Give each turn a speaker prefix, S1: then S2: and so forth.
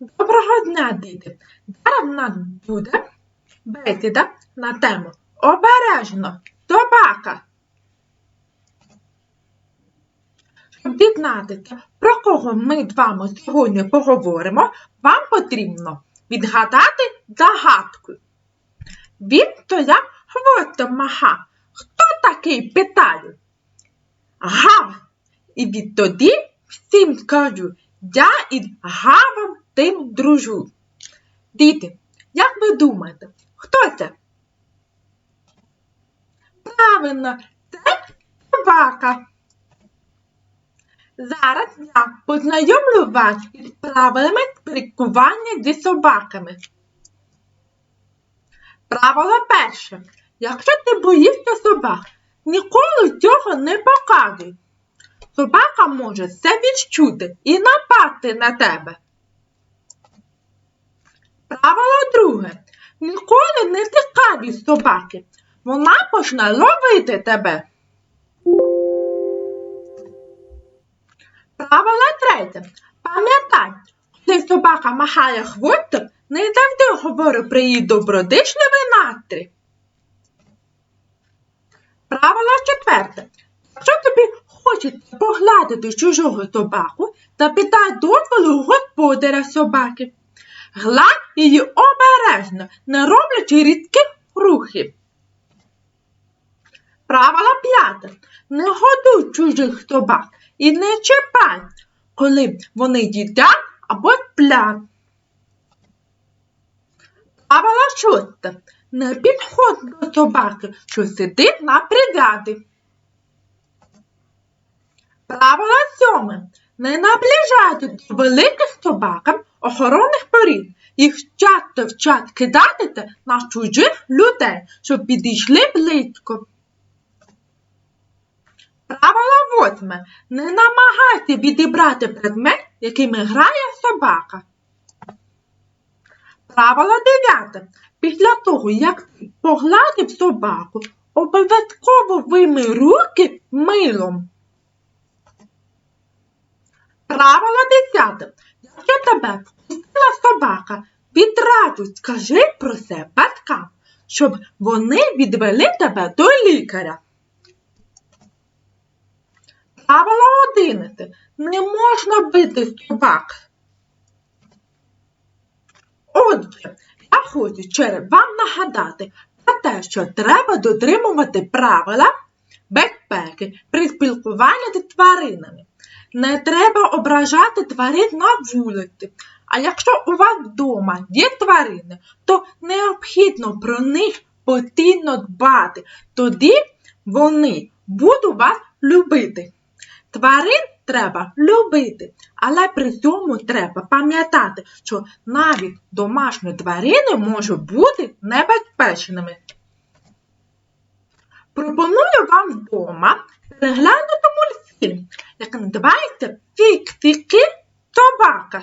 S1: Доброго дня, діти! Зараз в нас буде бесіда на тему Обережно собака. Щоб дізнатися, про кого ми з вами сьогодні поговоримо, вам потрібно відгадати загадку. Він стояв хвостом маха. Хто такий питаю? Гав! І відтоді всім скажу, я із гавом тим дружу. Діти, як ви думаєте, хто це? Правильно, це собака. Зараз я познайомлю вас із правилами спілкування зі собаками. Правило перше. Якщо ти боїшся собак, ніколи цього не показуй. Собака може все відчути і напасти на тебе. Правило друге. Ніколи не тікай від собаки. Вона почне ловити тебе. Правило третє. Пам'ятай, коли собака махає хвостом, не завжди говори про її добродишливий настрій. Правило четверте. Якщо тобі хочеться погладити чужого собаку, запитай дозволу господаря собаки. Гладь її обережно, не роблячи різких рухів. Правило п'яте. Не годуй чужих собак і не чіпай, коли вони їдять або сплять. Правило шосте. Не підходь до собаки, що сидить на прив'язі. Правило сьоме. Не наближайте до великих собакам охоронних порід. Їх часто вчать кидатися на чужих людей, щоб підійшли близько. Правило восьме. Не намагайся відібрати предмет, якими грає собака. Правило дев'яте. Після того, як ти погладив собаку, обов'язково вимий руки милом. Правило десяте. Якщо тебе собака, відразу скажи про це батькам, щоб вони відвели тебе до лікаря. Правило одинадцяте. Не можна бити собак. Отже, я хочу ще вам нагадати про те, що треба дотримувати правила безпеки при спілкуванні з тваринами. Не треба ображати тварин на вулиці. А якщо у вас вдома є тварини, то необхідно про них постійно дбати. Тоді вони будуть вас любити. Тварин треба любити, але при цьому треба пам'ятати, що навіть домашні тварини можуть бути небезпечними. Пропоную вам вдома переглянути мультфільм, який називається Фіксики собака.